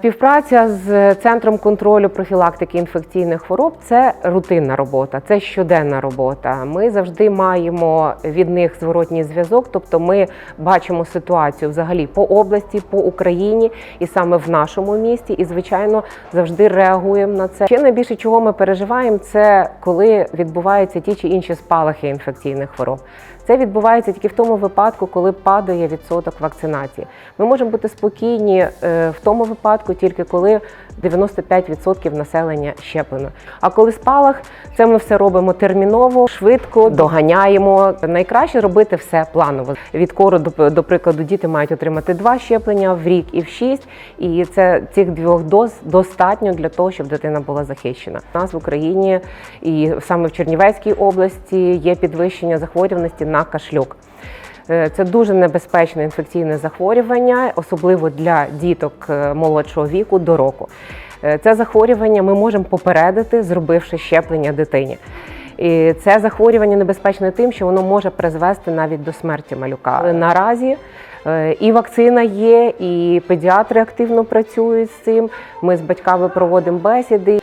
Співпраця з центром контролю профілактики інфекційних хвороб це рутинна робота, це щоденна робота. Ми завжди маємо від них зворотній зв'язок, тобто ми бачимо ситуацію взагалі по області, по Україні і саме в нашому місті. І звичайно завжди реагуємо на це. Ще найбільше чого ми переживаємо, це коли відбуваються ті чи інші спалахи інфекційних хвороб. Це відбувається тільки в тому випадку, коли падає відсоток вакцинації. Ми можемо бути спокійні е, в тому випадку, тільки коли 95% населення щеплено. А коли спалах, це ми все робимо терміново, швидко доганяємо. Найкраще робити все планово. Від кору до прикладу, діти мають отримати два щеплення в рік і в шість. І це цих двох доз достатньо для того, щоб дитина була захищена. У нас в Україні і саме в Чернівецькій області є підвищення захворюваності на кашлюк. Е, Це дуже небезпечне інфекційне захворювання, особливо для діток е, молодшого віку до року. Е, Це захворювання ми можемо попередити, зробивши щеплення дитині. І це захворювання небезпечне тим, що воно може призвести навіть до смерті малюка. Наразі і вакцина є, і педіатри активно працюють з цим. Ми з батьками проводимо бесіди.